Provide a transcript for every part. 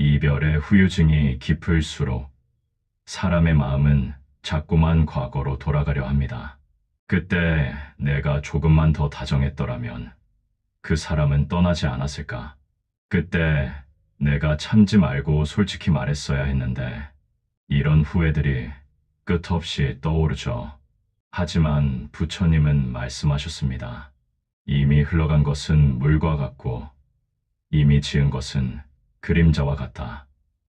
이별의 후유증이 깊을수록 사람의 마음은 자꾸만 과거로 돌아가려 합니다. 그때 내가 조금만 더 다정했더라면 그 사람은 떠나지 않았을까? 그때 내가 참지 말고 솔직히 말했어야 했는데 이런 후회들이 끝없이 떠오르죠. 하지만 부처님은 말씀하셨습니다. 이미 흘러간 것은 물과 같고 이미 지은 것은 그림자와 같다.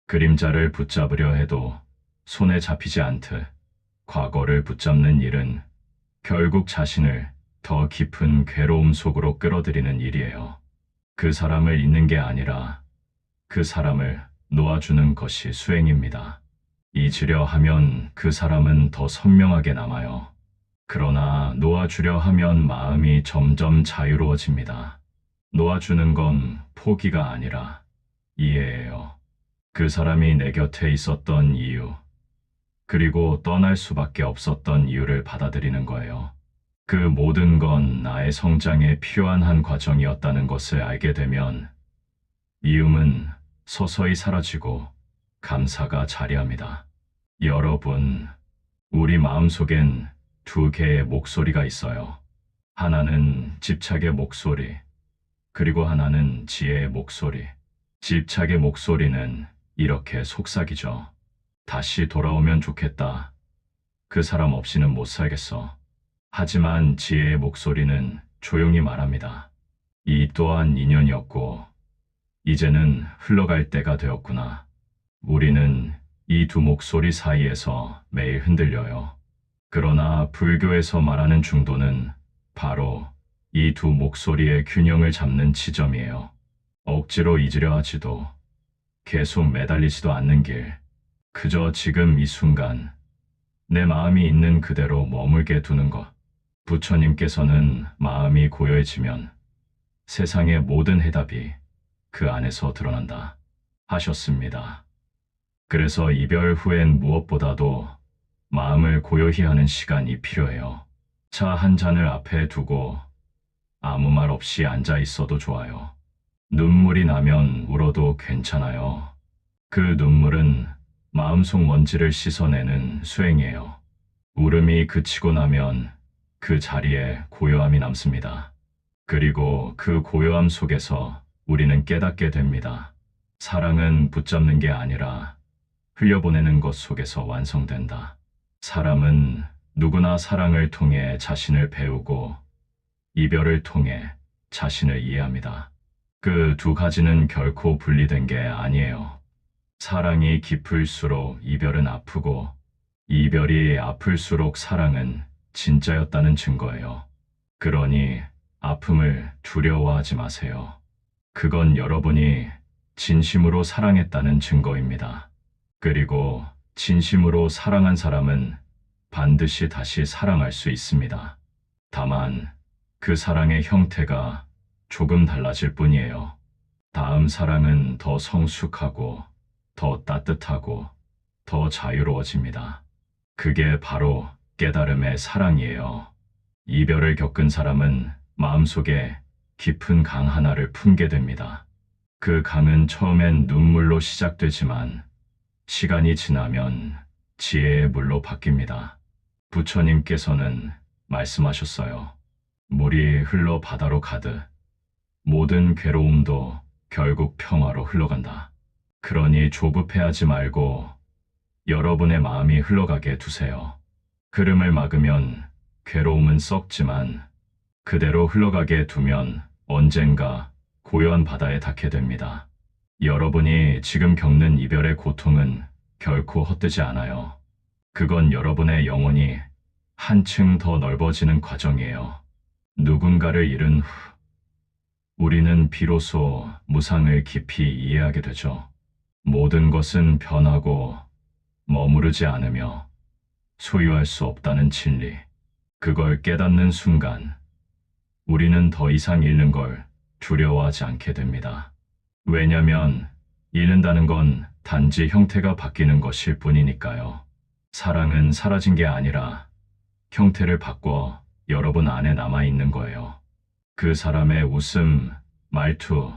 그림자를 붙잡으려 해도 손에 잡히지 않듯 과거를 붙잡는 일은 결국 자신을 더 깊은 괴로움 속으로 끌어들이는 일이에요. 그 사람을 잊는 게 아니라 그 사람을 놓아주는 것이 수행입니다. 잊으려 하면 그 사람은 더 선명하게 남아요. 그러나 놓아주려 하면 마음이 점점 자유로워집니다. 놓아주는 건 포기가 아니라 이해예요. 그 사람이 내 곁에 있었던 이유, 그리고 떠날 수밖에 없었던 이유를 받아들이는 거예요. 그 모든 건 나의 성장에 필요한 한 과정이었다는 것을 알게 되면 미움은 서서히 사라지고 감사가 자리합니다. 여러분, 우리 마음속엔 두 개의 목소리가 있어요. 하나는 집착의 목소리, 그리고 하나는 지혜의 목소리. 집착의 목소리는 이렇게 속삭이죠. 다시 돌아오면 좋겠다. 그 사람 없이는 못 살겠어. 하지만 지혜의 목소리는 조용히 말합니다. 이 또한 인연이었고, 이제는 흘러갈 때가 되었구나. 우리는 이 두 목소리 사이에서 매일 흔들려요. 그러나 불교에서 말하는 중도는 바로 이 두 목소리의 균형을 잡는 지점이에요. 억지로 잊으려 하지도 계속 매달리지도 않는 길. 그저 지금 이 순간 내 마음이 있는 그대로 머물게 두는 것. 부처님께서는 마음이 고요해지면 세상의 모든 해답이 그 안에서 드러난다 하셨습니다. 그래서 이별 후엔 무엇보다도 마음을 고요히 하는 시간이 필요해요. 차 한 잔을 앞에 두고 아무 말 없이 앉아 있어도 좋아요. 눈물이 나면 울어도 괜찮아요. 그 눈물은 마음속 먼지를 씻어내는 수행이에요. 울음이 그치고 나면 그 자리에 고요함이 남습니다. 그리고 그 고요함 속에서 우리는 깨닫게 됩니다. 사랑은 붙잡는 게 아니라 흘려보내는 것 속에서 완성된다. 사람은 누구나 사랑을 통해 자신을 배우고 이별을 통해 자신을 이해합니다. 그 두 가지는 결코 분리된 게 아니에요. 사랑이 깊을수록 이별은 아프고 이별이 아플수록 사랑은 진짜였다는 증거예요. 그러니 아픔을 두려워하지 마세요. 그건 여러분이 진심으로 사랑했다는 증거입니다. 그리고 진심으로 사랑한 사람은 반드시 다시 사랑할 수 있습니다. 다만 그 사랑의 형태가 조금 달라질 뿐이에요. 다음 사랑은 더 성숙하고 더 따뜻하고 더 자유로워집니다. 그게 바로 깨달음의 사랑이에요. 이별을 겪은 사람은 마음속에 깊은 강 하나를 품게 됩니다. 그 강은 처음엔 눈물로 시작되지만 시간이 지나면 지혜의 물로 바뀝니다. 부처님께서는 말씀하셨어요. 물이 흘러 바다로 가듯 모든 괴로움도 결국 평화로 흘러간다. 그러니 조급해하지 말고 여러분의 마음이 흘러가게 두세요. 흐름을 막으면 괴로움은 썩지만 그대로 흘러가게 두면 언젠가 고요한 바다에 닿게 됩니다. 여러분이 지금 겪는 이별의 고통은 결코 헛되지 않아요. 그건 여러분의 영혼이 한층 더 넓어지는 과정이에요. 누군가를 잃은 후, 우리는 비로소 무상을 깊이 이해하게 되죠. 모든 것은 변하고 머무르지 않으며 소유할 수 없다는 진리. 그걸 깨닫는 순간 우리는 더 이상 잃는 걸 두려워하지 않게 됩니다. 왜냐면 잃는다는 건 단지 형태가 바뀌는 것일 뿐이니까요. 사랑은 사라진 게 아니라 형태를 바꿔 여러분 안에 남아있는 거예요. 그 사람의 웃음, 말투,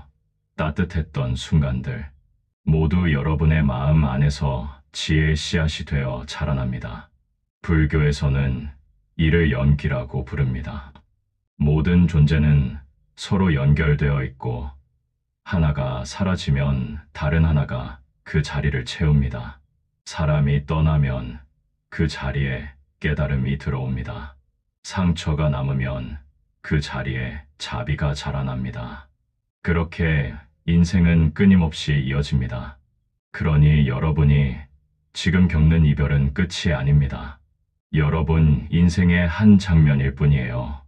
따뜻했던 순간들, 모두 여러분의 마음 안에서 지혜의 씨앗이 되어 자라납니다. 불교에서는 이를 연기라고 부릅니다. 모든 존재는 서로 연결되어 있고 하나가 사라지면 다른 하나가 그 자리를 채웁니다. 사람이 떠나면 그 자리에 깨달음이 들어옵니다. 상처가 남으면 그 자리에 자비가 자라납니다. 그렇게 인생은 끊임없이 이어집니다. 그러니 여러분이 지금 겪는 이별은 끝이 아닙니다. 여러분 인생의 한 장면일 뿐이에요.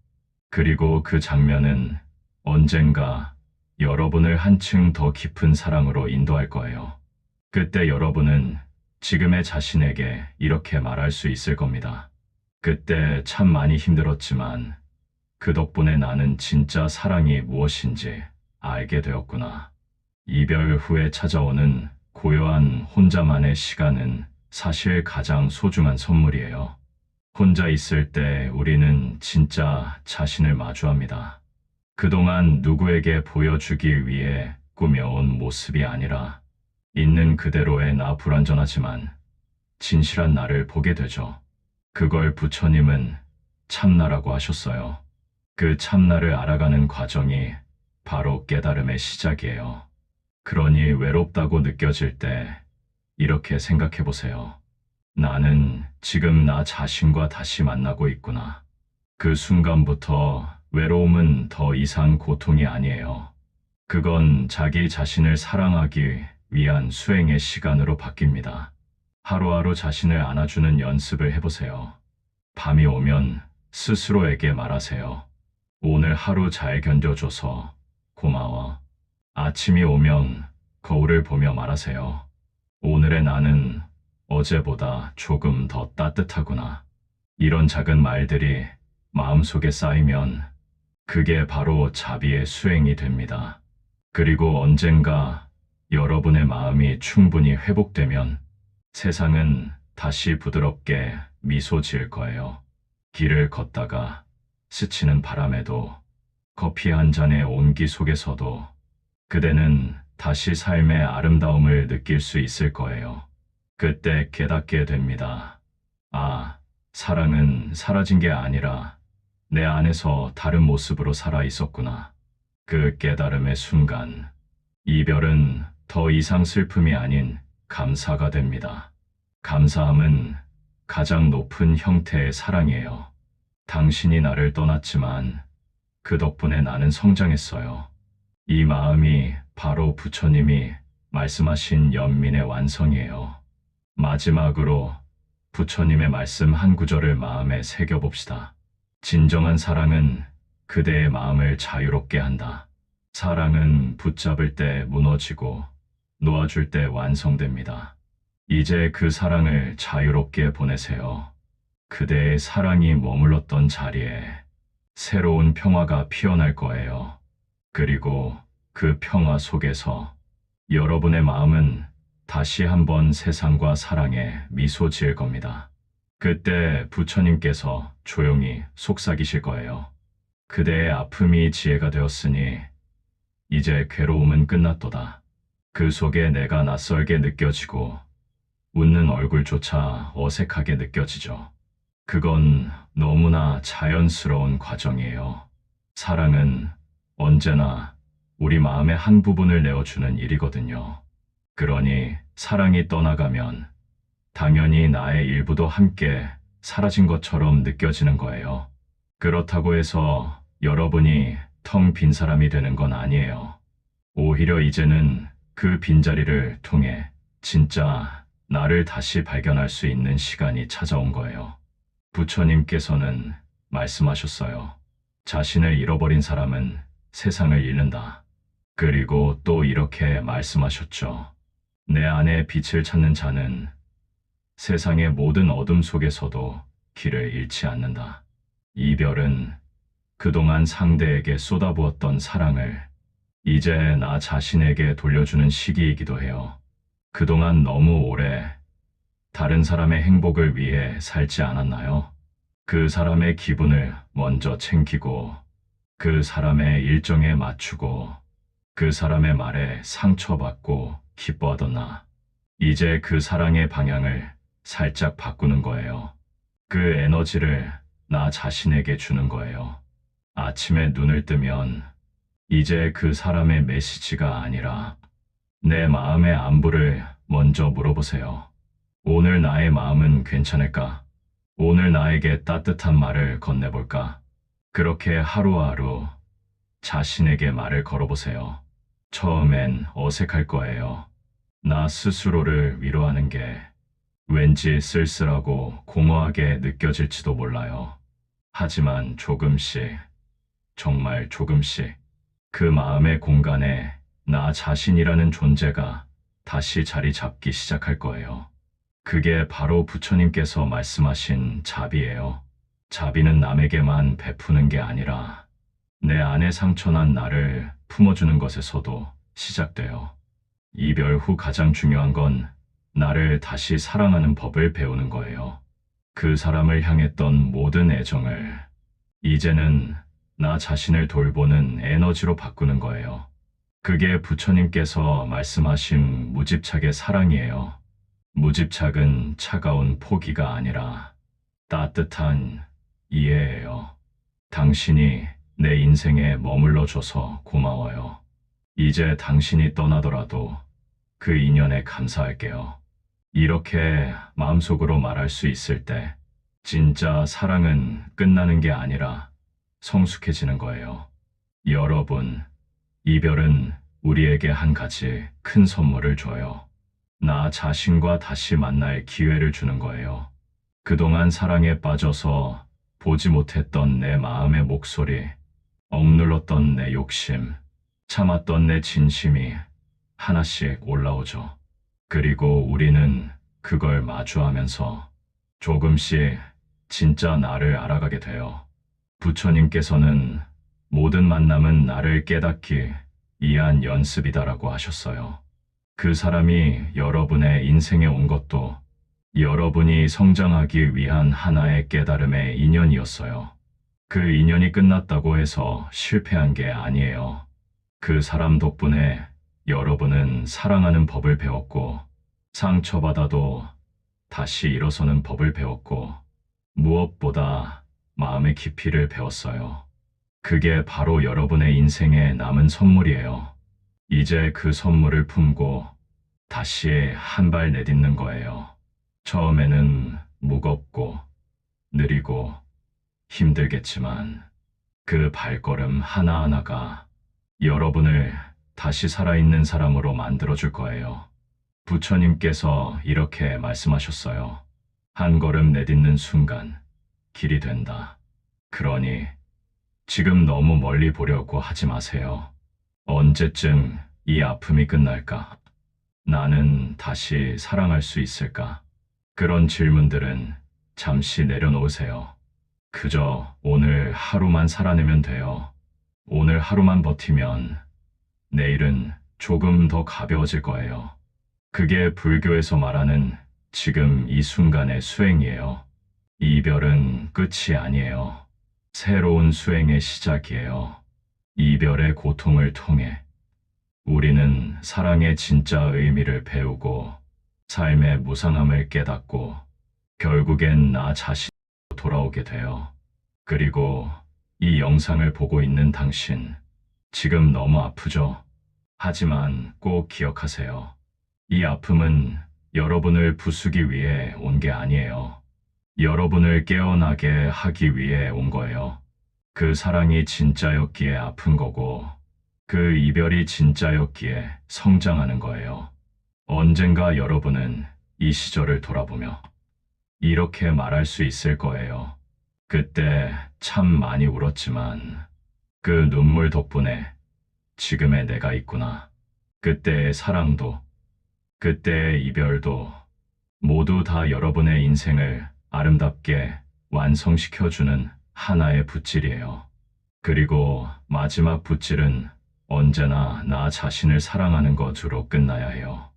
그리고 그 장면은 언젠가 여러분을 한층 더 깊은 사랑으로 인도할 거예요. 그때 여러분은 지금의 자신에게 이렇게 말할 수 있을 겁니다. 그때 참 많이 힘들었지만 그 덕분에 나는 진짜 사랑이 무엇인지 알게 되었구나. 이별 후에 찾아오는 고요한 혼자만의 시간은 사실 가장 소중한 선물이에요. 혼자 있을 때 우리는 진짜 자신을 마주합니다. 그동안 누구에게 보여주기 위해 꾸며온 모습이 아니라 있는 그대로의 나 불완전하지만 진실한 나를 보게 되죠. 그걸 부처님은 참나라고 하셨어요. 그 참나를 알아가는 과정이 바로 깨달음의 시작이에요. 그러니 외롭다고 느껴질 때 이렇게 생각해 보세요. 나는 지금 나 자신과 다시 만나고 있구나. 그 순간부터 외로움은 더 이상 고통이 아니에요. 그건 자기 자신을 사랑하기 위한 수행의 시간으로 바뀝니다. 하루하루 자신을 안아주는 연습을 해보세요. 밤이 오면 스스로에게 말하세요. 오늘 하루 잘 견뎌줘서 고마워. 아침이 오면 거울을 보며 말하세요. 오늘의 나는 어제보다 조금 더 따뜻하구나. 이런 작은 말들이 마음속에 쌓이면 그게 바로 자비의 수행이 됩니다. 그리고 언젠가 여러분의 마음이 충분히 회복되면 세상은 다시 부드럽게 미소 지을 거예요. 길을 걷다가 스치는 바람에도 커피 한 잔의 온기 속에서도 그대는 다시 삶의 아름다움을 느낄 수 있을 거예요. 그때 깨닫게 됩니다. 아, 사랑은 사라진 게 아니라 내 안에서 다른 모습으로 살아 있었구나. 그 깨달음의 순간, 이별은 더 이상 슬픔이 아닌 감사가 됩니다. 감사함은 가장 높은 형태의 사랑이에요. 당신이 나를 떠났지만 그 덕분에 나는 성장했어요. 이 마음이 바로 부처님이 말씀하신 연민의 완성이에요. 마지막으로 부처님의 말씀 한 구절을 마음에 새겨봅시다. 진정한 사랑은 그대의 마음을 자유롭게 한다. 사랑은 붙잡을 때 무너지고 놓아줄 때 완성됩니다. 이제 그 사랑을 자유롭게 보내세요. 그대의 사랑이 머물렀던 자리에 새로운 평화가 피어날 거예요. 그리고 그 평화 속에서 여러분의 마음은 다시 한번 세상과 사랑에 미소 지을 겁니다. 그때 부처님께서 조용히 속삭이실 거예요. 그대의 아픔이 지혜가 되었으니 이제 괴로움은 끝났도다. 그 속에 내가 낯설게 느껴지고 웃는 얼굴조차 어색하게 느껴지죠. 그건 너무나 자연스러운 과정이에요. 사랑은 언제나 우리 마음의 한 부분을 내어주는 일이거든요. 그러니 사랑이 떠나가면 당연히 나의 일부도 함께 사라진 것처럼 느껴지는 거예요. 그렇다고 해서 여러분이 텅 빈 사람이 되는 건 아니에요. 오히려 이제는 그 빈자리를 통해 진짜 나를 다시 발견할 수 있는 시간이 찾아온 거예요. 부처님께서는 말씀하셨어요. 자신을 잃어버린 사람은 세상을 잃는다. 그리고 또 이렇게 말씀하셨죠. 내 안에 빛을 찾는 자는 세상의 모든 어둠 속에서도 길을 잃지 않는다. 이별은 그동안 상대에게 쏟아부었던 사랑을 이제 나 자신에게 돌려주는 시기이기도 해요. 그동안 너무 오래 다른 사람의 행복을 위해 살지 않았나요? 그 사람의 기분을 먼저 챙기고 그 사람의 일정에 맞추고 그 사람의 말에 상처받고 기뻐하던 나. 이제 그 사랑의 방향을 살짝 바꾸는 거예요. 그 에너지를 나 자신에게 주는 거예요. 아침에 눈을 뜨면 이제 그 사람의 메시지가 아니라 내 마음의 안부를 먼저 물어보세요. 오늘 나의 마음은 괜찮을까? 오늘 나에게 따뜻한 말을 건네볼까? 그렇게 하루하루 자신에게 말을 걸어보세요. 처음엔 어색할 거예요. 나 스스로를 위로하는 게 왠지 쓸쓸하고 공허하게 느껴질지도 몰라요. 하지만 조금씩, 정말 조금씩 그 마음의 공간에 나 자신이라는 존재가 다시 자리 잡기 시작할 거예요. 그게 바로 부처님께서 말씀하신 자비예요. 자비는 남에게만 베푸는 게 아니라 내 안에 상처난 나를 품어주는 것에서도 시작돼요. 이별 후 가장 중요한 건 나를 다시 사랑하는 법을 배우는 거예요. 그 사람을 향했던 모든 애정을 이제는 나 자신을 돌보는 에너지로 바꾸는 거예요. 그게 부처님께서 말씀하신 무집착의 사랑이에요. 무집착은 차가운 포기가 아니라 따뜻한 이해예요. 당신이 내 인생에 머물러 줘서 고마워요. 이제 당신이 떠나더라도 그 인연에 감사할게요. 이렇게 마음속으로 말할 수 있을 때 진짜 사랑은 끝나는 게 아니라 성숙해지는 거예요. 여러분, 이별은 우리에게 한 가지 큰 선물을 줘요. 나 자신과 다시 만날 기회를 주는 거예요. 그동안 사랑에 빠져서 보지 못했던 내 마음의 목소리, 억눌렀던 내 욕심, 참았던 내 진심이 하나씩 올라오죠. 그리고 우리는 그걸 마주하면서 조금씩 진짜 나를 알아가게 돼요. 부처님께서는 모든 만남은 나를 깨닫기 위한 연습이다라고 하셨어요. 그 사람이 여러분의 인생에 온 것도 여러분이 성장하기 위한 하나의 깨달음의 인연이었어요. 그 인연이 끝났다고 해서 실패한 게 아니에요. 그 사람 덕분에 여러분은 사랑하는 법을 배웠고, 상처받아도 다시 일어서는 법을 배웠고, 무엇보다 마음의 깊이를 배웠어요. 그게 바로 여러분의 인생에 남은 선물이에요. 이제 그 선물을 품고 다시 한 발 내딛는 거예요. 처음에는 무겁고 느리고 힘들겠지만 그 발걸음 하나하나가 여러분을 다시 살아있는 사람으로 만들어줄 거예요. 부처님께서 이렇게 말씀하셨어요. 한 걸음 내딛는 순간 길이 된다. 그러니 지금 너무 멀리 보려고 하지 마세요. 언제쯤 이 아픔이 끝날까? 나는 다시 사랑할 수 있을까? 그런 질문들은 잠시 내려놓으세요. 그저 오늘 하루만 살아내면 돼요. 오늘 하루만 버티면 내일은 조금 더 가벼워질 거예요. 그게 불교에서 말하는 지금 이 순간의 수행이에요. 이별은 끝이 아니에요. 새로운 수행의 시작이에요. 이별의 고통을 통해 우리는 사랑의 진짜 의미를 배우고 삶의 무상함을 깨닫고 결국엔 나 자신으로 돌아오게 돼요. 그리고 이 영상을 보고 있는 당신, 지금 너무 아프죠? 하지만 꼭 기억하세요. 이 아픔은 여러분을 부수기 위해 온 게 아니에요. 여러분을 깨어나게 하기 위해 온 거예요. 그 사랑이 진짜였기에 아픈 거고, 그 이별이 진짜였기에 성장하는 거예요. 언젠가 여러분은 이 시절을 돌아보며 이렇게 말할 수 있을 거예요. 그때 참 많이 울었지만 그 눈물 덕분에 지금의 내가 있구나. 그때의 사랑도, 그때의 이별도 모두 다 여러분의 인생을 아름답게 완성시켜주는 하나의 붓질이에요. 그리고 마지막 붓질은 언제나 나 자신을 사랑하는 것으로 끝나야 해요.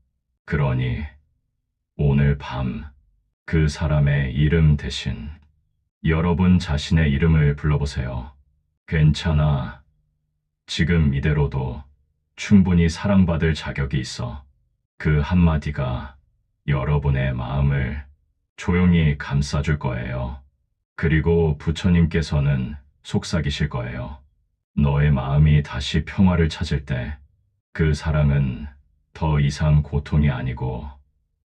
그러니 오늘 밤 그 사람의 이름 대신 여러분 자신의 이름을 불러보세요. 괜찮아. 지금 이대로도 충분히 사랑받을 자격이 있어. 그 한마디가 여러분의 마음을 조용히 감싸줄 거예요. 그리고 부처님께서는 속삭이실 거예요. 너의 마음이 다시 평화를 찾을 때 그 사랑은 더 이상 고통이 아니고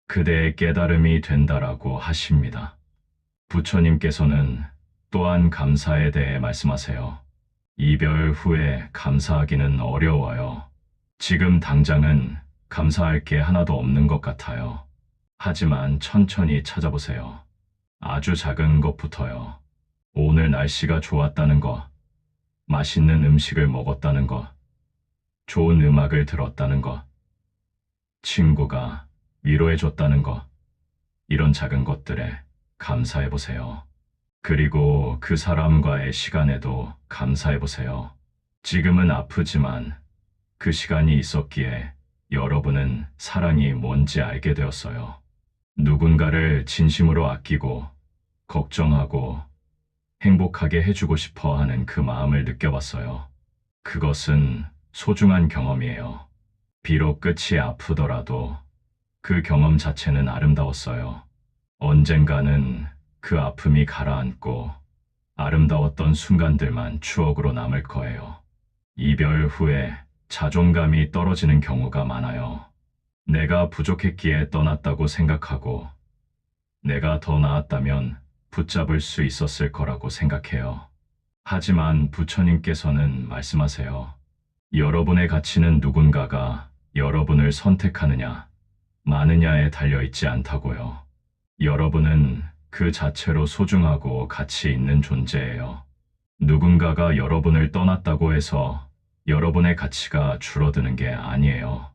그대의 깨달음이 된다라고 하십니다. 부처님께서는 또한 감사에 대해 말씀하세요. 이별 후에 감사하기는 어려워요. 지금 당장은 감사할 게 하나도 없는 것 같아요. 하지만 천천히 찾아보세요. 아주 작은 것부터요. 오늘 날씨가 좋았다는 거, 맛있는 음식을 먹었다는 거, 좋은 음악을 들었다는 거, 친구가 위로해줬다는 거, 이런 작은 것들에 감사해보세요. 그리고 그 사람과의 시간에도 감사해보세요. 지금은 아프지만 그 시간이 있었기에 여러분은 사랑이 뭔지 알게 되었어요. 누군가를 진심으로 아끼고 걱정하고 행복하게 해주고 싶어 하는 그 마음을 느껴봤어요. 그것은 소중한 경험이에요. 비록 끝이 아프더라도 그 경험 자체는 아름다웠어요. 언젠가는 그 아픔이 가라앉고 아름다웠던 순간들만 추억으로 남을 거예요. 이별 후에 자존감이 떨어지는 경우가 많아요. 내가 부족했기에 떠났다고 생각하고 내가 더 나았다면 붙잡을 수 있었을 거라고 생각해요. 하지만 부처님께서는 말씀하세요. 여러분의 가치는 누군가가 여러분을 선택하느냐, 마느냐에 달려있지 않다고요. 여러분은 그 자체로 소중하고 가치 있는 존재예요. 누군가가 여러분을 떠났다고 해서 여러분의 가치가 줄어드는 게 아니에요.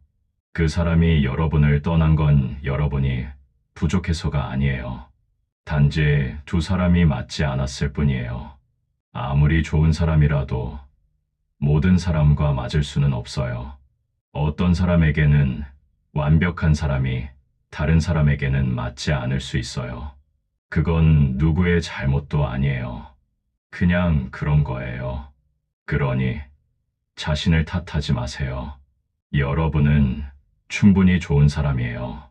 그 사람이 여러분을 떠난 건 여러분이 부족해서가 아니에요. 단지 두 사람이 맞지 않았을 뿐이에요. 아무리 좋은 사람이라도 모든 사람과 맞을 수는 없어요. 어떤 사람에게는 완벽한 사람이 다른 사람에게는 맞지 않을 수 있어요. 그건 누구의 잘못도 아니에요. 그냥 그런 거예요. 그러니 자신을 탓하지 마세요. 여러분은 충분히 좋은 사람이에요.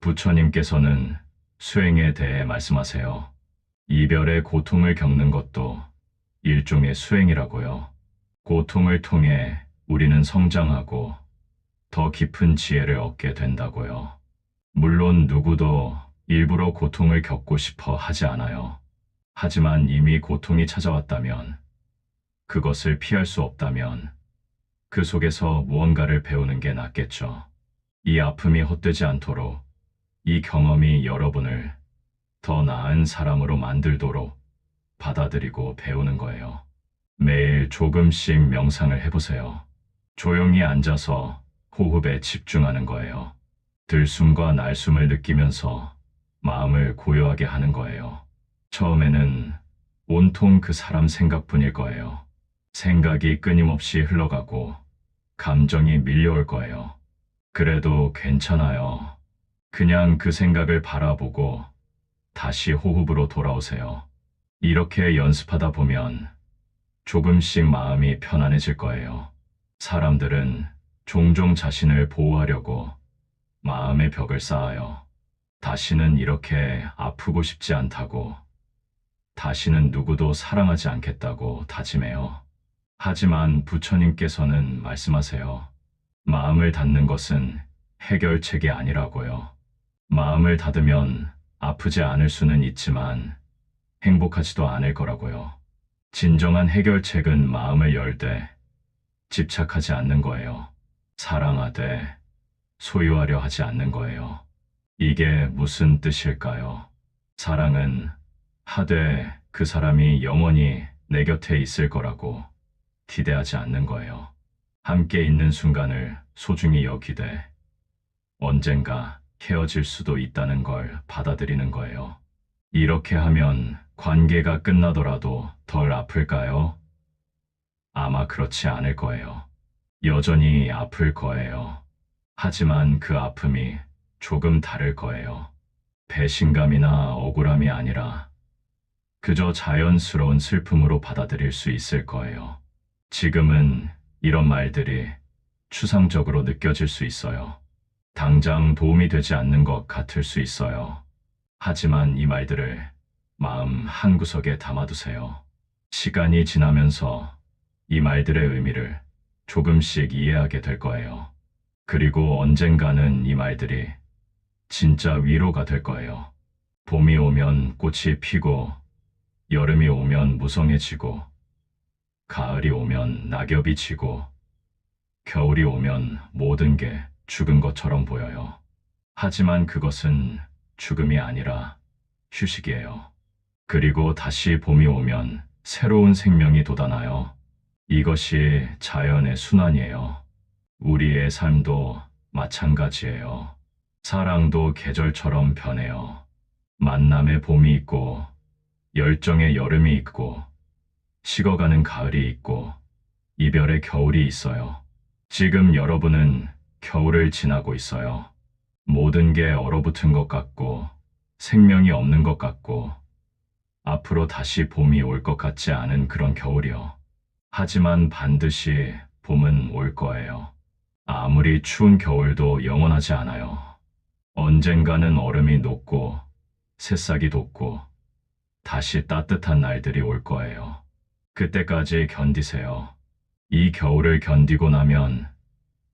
부처님께서는 수행에 대해 말씀하세요. 이별의 고통을 겪는 것도 일종의 수행이라고요. 고통을 통해 우리는 성장하고 더 깊은 지혜를 얻게 된다고요. 물론 누구도 일부러 고통을 겪고 싶어 하지 않아요. 하지만 이미 고통이 찾아왔다면, 그것을 피할 수 없다면, 그 속에서 무언가를 배우는 게 낫겠죠. 이 아픔이 헛되지 않도록 이 경험이 여러분을 더 나은 사람으로 만들도록 받아들이고 배우는 거예요. 매일 조금씩 명상을 해보세요. 조용히 앉아서 호흡에 집중하는 거예요. 들숨과 날숨을 느끼면서 마음을 고요하게 하는 거예요. 처음에는 온통 그 사람 생각뿐일 거예요. 생각이 끊임없이 흘러가고 감정이 밀려올 거예요. 그래도 괜찮아요. 그냥 그 생각을 바라보고 다시 호흡으로 돌아오세요. 이렇게 연습하다 보면 조금씩 마음이 편안해질 거예요. 사람들은 종종 자신을 보호하려고 마음의 벽을 쌓아요. 다시는 이렇게 아프고 싶지 않다고, 다시는 누구도 사랑하지 않겠다고 다짐해요. 하지만 부처님께서는 말씀하세요. 마음을 닫는 것은 해결책이 아니라고요. 마음을 닫으면 아프지 않을 수는 있지만 행복하지도 않을 거라고요. 진정한 해결책은 마음을 열되 집착하지 않는 거예요. 사랑하되 소유하려 하지 않는 거예요. 이게 무슨 뜻일까요? 사랑은 하되 그 사람이 영원히 내 곁에 있을 거라고 기대하지 않는 거예요. 함께 있는 순간을 소중히 여기되 언젠가 헤어질 수도 있다는 걸 받아들이는 거예요. 이렇게 하면 관계가 끝나더라도 덜 아플까요? 아마 그렇지 않을 거예요. 여전히 아플 거예요. 하지만 그 아픔이 조금 다를 거예요. 배신감이나 억울함이 아니라 그저 자연스러운 슬픔으로 받아들일 수 있을 거예요. 지금은 이런 말들이 추상적으로 느껴질 수 있어요. 당장 도움이 되지 않는 것 같을 수 있어요. 하지만 이 말들을 마음 한구석에 담아두세요. 시간이 지나면서 이 말들의 의미를 조금씩 이해하게 될 거예요. 그리고 언젠가는 이 말들이 진짜 위로가 될 거예요. 봄이 오면 꽃이 피고, 여름이 오면 무성해지고, 가을이 오면 낙엽이 지고, 겨울이 오면 모든 게 죽은 것처럼 보여요. 하지만 그것은 죽음이 아니라 휴식이에요. 그리고 다시 봄이 오면 새로운 생명이 돋아나요. 이것이 자연의 순환이에요. 우리의 삶도 마찬가지예요. 사랑도 계절처럼 변해요. 만남의 봄이 있고, 열정의 여름이 있고, 식어가는 가을이 있고, 이별의 겨울이 있어요. 지금 여러분은 겨울을 지나고 있어요. 모든 게 얼어붙은 것 같고, 생명이 없는 것 같고, 앞으로 다시 봄이 올 것 같지 않은 그런 겨울이요. 하지만 반드시 봄은 올 거예요. 아무리 추운 겨울도 영원하지 않아요. 언젠가는 얼음이 녹고, 새싹이 돋고, 다시 따뜻한 날들이 올 거예요. 그때까지 견디세요. 이 겨울을 견디고 나면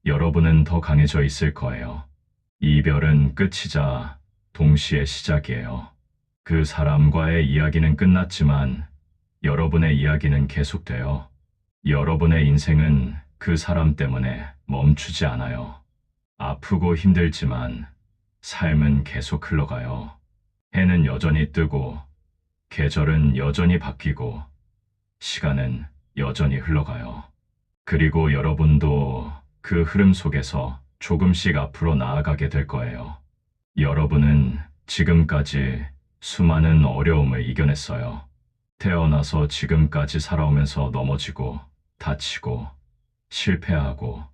여러분은 더 강해져 있을 거예요. 이별은 끝이자 동시에 시작이에요. 그 사람과의 이야기는 끝났지만 여러분의 이야기는 계속돼요. 여러분의 인생은 그 사람 때문에 멈추지 않아요. 아프고 힘들지만 삶은 계속 흘러가요. 해는 여전히 뜨고 계절은 여전히 바뀌고 시간은 여전히 흘러가요. 그리고 여러분도 그 흐름 속에서 조금씩 앞으로 나아가게 될 거예요. 여러분은 지금까지 수많은 어려움을 이겨냈어요. 태어나서 지금까지 살아오면서 넘어지고 다치고 실패하고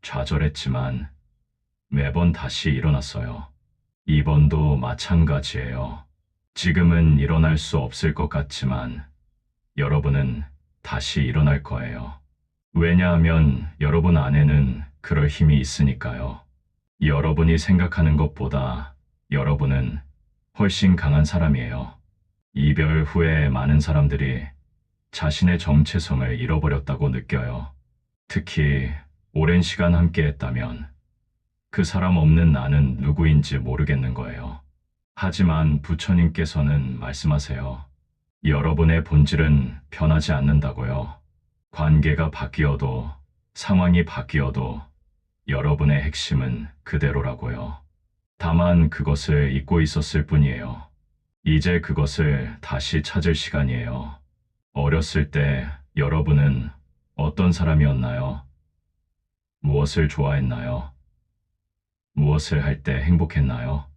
좌절했지만 매번 다시 일어났어요. 이번도 마찬가지예요. 지금은 일어날 수 없을 것 같지만 여러분은 다시 일어날 거예요. 왜냐하면 여러분 안에는 그럴 힘이 있으니까요. 여러분이 생각하는 것보다 여러분은 훨씬 강한 사람이에요. 이별 후에 많은 사람들이 자신의 정체성을 잃어버렸다고 느껴요. 특히 오랜 시간 함께 했다면 그 사람 없는 나는 누구인지 모르겠는 거예요. 하지만 부처님께서는 말씀하세요. 여러분의 본질은 변하지 않는다고요. 관계가 바뀌어도 상황이 바뀌어도 여러분의 핵심은 그대로라고요. 다만 그것을 잊고 있었을 뿐이에요. 이제 그것을 다시 찾을 시간이에요. 어렸을 때 여러분은 어떤 사람이었나요? 무엇을 좋아했나요? 무엇을 할 때 행복했나요?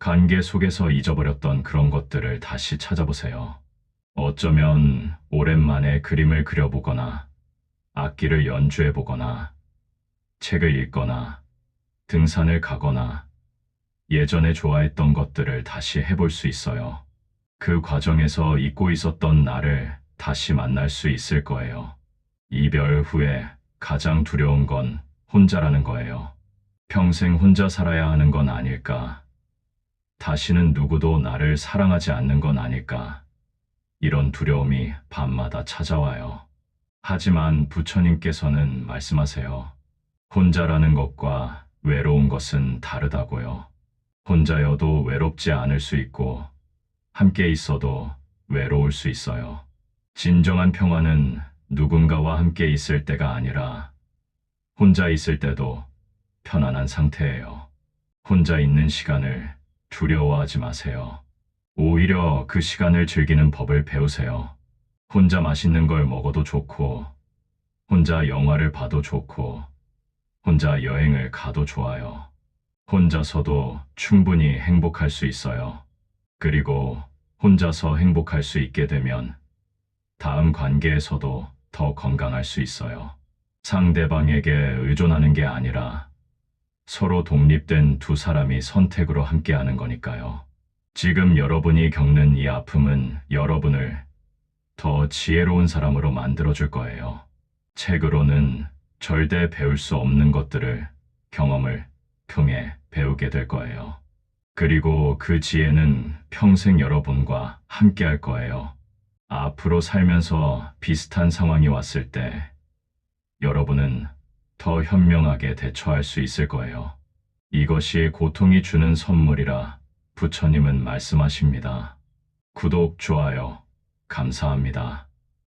관계 속에서 잊어버렸던 그런 것들을 다시 찾아보세요. 어쩌면 오랜만에 그림을 그려보거나 악기를 연주해보거나 책을 읽거나 등산을 가거나 예전에 좋아했던 것들을 다시 해볼 수 있어요. 그 과정에서 잊고 있었던 나를 다시 만날 수 있을 거예요. 이별 후에 가장 두려운 건 혼자라는 거예요. 평생 혼자 살아야 하는 건 아닐까? 다시는 누구도 나를 사랑하지 않는 건 아닐까? 이런 두려움이 밤마다 찾아와요. 하지만 부처님께서는 말씀하세요. 혼자라는 것과 외로운 것은 다르다고요. 혼자여도 외롭지 않을 수 있고, 함께 있어도 외로울 수 있어요. 진정한 평화는 누군가와 함께 있을 때가 아니라, 혼자 있을 때도 편안한 상태예요. 혼자 있는 시간을 두려워하지 마세요. 오히려 그 시간을 즐기는 법을 배우세요. 혼자 맛있는 걸 먹어도 좋고, 혼자 영화를 봐도 좋고, 혼자 여행을 가도 좋아요. 혼자서도 충분히 행복할 수 있어요. 그리고 혼자서 행복할 수 있게 되면 다음 관계에서도 더 건강할 수 있어요. 상대방에게 의존하는 게 아니라 서로 독립된 두 사람이 선택으로 함께하는 거니까요. 지금 여러분이 겪는 이 아픔은 여러분을 더 지혜로운 사람으로 만들어줄 거예요. 책으로는 절대 배울 수 없는 것들을, 경험을 통해 배우게 될 거예요. 그리고 그 지혜는 평생 여러분과 함께 할 거예요. 앞으로 살면서 비슷한 상황이 왔을 때 여러분은 더 현명하게 대처할 수 있을 거예요. 이것이 고통이 주는 선물이라 부처님은 말씀하십니다. 구독, 좋아요, 감사합니다.